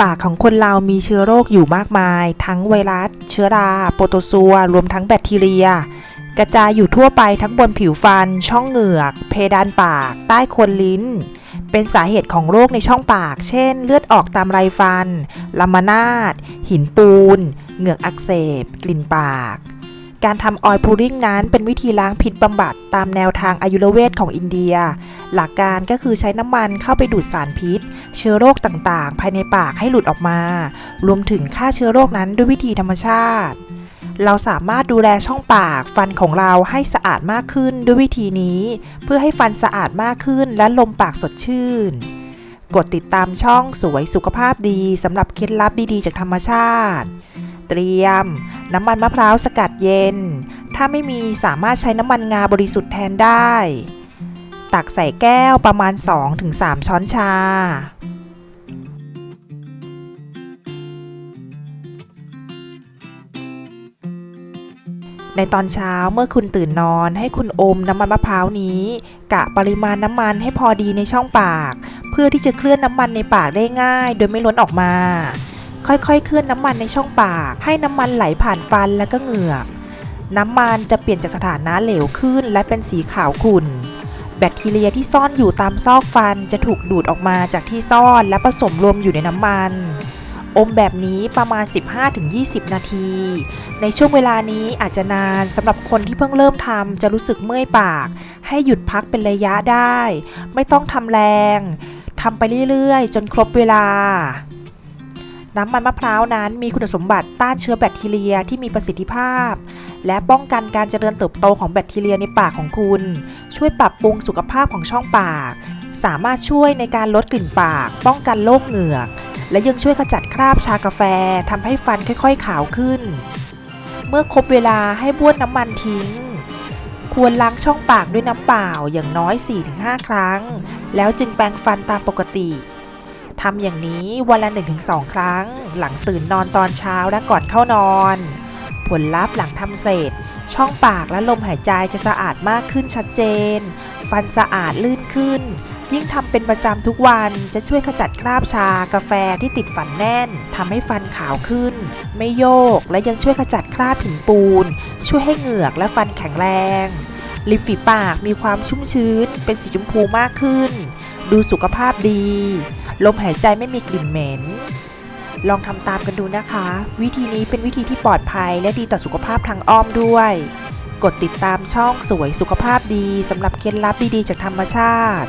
ปากของคนเรามีเชื้อโรคอยู่มากมาย ทั้งไวรัส เชื้อรา โปรโตซัว รวมทั้งแบคทีเรีย กระจายอยู่ทั่วไปทั้งบนผิวฟัน ช่องเหงือก เพดานปาก ใต้โคนลิ้น เป็นสาเหตุของโรคในช่องปาก เช่น เลือดออกตามไรฟันลามานาดหินปูน เหงือกอักเสบ กลิ่นปาก การทำออยล์พูริงนั้นเป็นวิธีล้างพิษบำบัดตามแนวทางอายุรเวทของอินเดีย หลักการก็คือใช้น้ำมันเข้าไปดูดสารพิษ เชื้อโรคต่างๆ ภายในปากให้หลุดออกมา รวมถึงฆ่าเชื้อโรคนั้นด้วยวิธีธรรมชาติ เราสามารถดูแลช่องปากฟันของเราให้สะอาดมากขึ้นด้วยวิธีนี้ เพื่อให้ฟันสะอาดมากขึ้นและลมปากสดชื่น กดติดตามช่องสวยสุขภาพดีสำหรับเคล็ดลับดีๆ จากธรรมชาติ เตรียม น้ำมันมะพร้าวสกัดเย็น ถ้าไม่มีสามารถใช้น้ำมันงาบริสุทธิ์แทนได้ ตักใส่แก้วประมาณ 2-3 ช้อนชาในตอนเช้าเมื่อคุณตื่นนอนให้คุณอมน้ำมันมะพร้าวนี้ กะปริมาณน้ำมันให้พอดีในช่องปาก เพื่อที่จะเคลื่อนน้ำมันในปากได้ง่าย โดยไม่ล้นออกมา ค่อยๆ เคลื่อนน้ำมันในช่องปาก ให้น้ำมันไหลผ่านฟันและก็เหงือก น้ำมันจะเปลี่ยนจากสถานะเหลวขึ้นและเป็นสีขาวขุ่น แบคทีเรียที่ซ่อนอยู่ตามซอกฟันจะถูกดูดออกมาจากที่ซ่อนและผสมรวมอยู่ในน้ำมันอมแบบนี้ประมาณ 15-20 นาที ในช่วงเวลานี้อาจจะนานสำหรับคนที่เพิ่งเริ่มทำจะรู้สึกเมื่อยปาก ให้หยุดพักเป็นระยะได้ ไม่ต้องทำแรงทำไปเรื่อยๆ จนครบเวลา น้ำมันมะพร้าวนั้นมีคุณสมบัติต้านเชื้อแบคทีเรียที่มีประสิทธิภาพ และป้องกันการเจริญเติบโตของแบคทีเรียในปากของคุณ ช่วยปรับปรุงสุขภาพของช่องปาก สามารถช่วยในการลดกลิ่นปาก ป้องกันโรคเหงือก และยังช่วยขจัดคราบชากาแฟทำให้ฟันค่อยๆขาวขึ้น เมื่อครบเวลาให้บ้วนน้ำมันทิ้ง ควรล้างช่องปากด้วยน้ำเปล่าอย่างน้อย 4-5 ครั้ง แล้วจึงแปรงฟันตามปกติ ทำอย่างนี้วันละ 1-2 ครั้ง หลังตื่นนอนตอนเช้าและก่อนเข้านอน ผลลัพธ์หลังทำเสร็จ ช่องปากและลมหายใจจะสะอาดมากขึ้นชัดเจน ฟันสะอาดลื่นขึ้น ยิ่งทำเป็นประจำทุกวันจะช่วยขจัดคราบชากาแฟที่ติดฟันแน่นทำให้ฟันขาวขึ้น ไม่โยกและยังช่วยขจัดคราบหินปูน ช่วยให้เหงือกและฟันแข็งแรง ริมฝีปากมีความชุ่มชื้น เป็นสีชมพูมากขึ้น ดูสุขภาพดี ลมหายใจไม่มีกลิ่นเหม็น ลองทำตามกันดูนะคะ วิธีนี้เป็นวิธีที่ปลอดภัยและดีต่อสุขภาพทางอ้อมด้วย กดติดตามช่องสวยสุขภาพดีสำหรับเคล็ดลับดีๆจากธรรมชาติ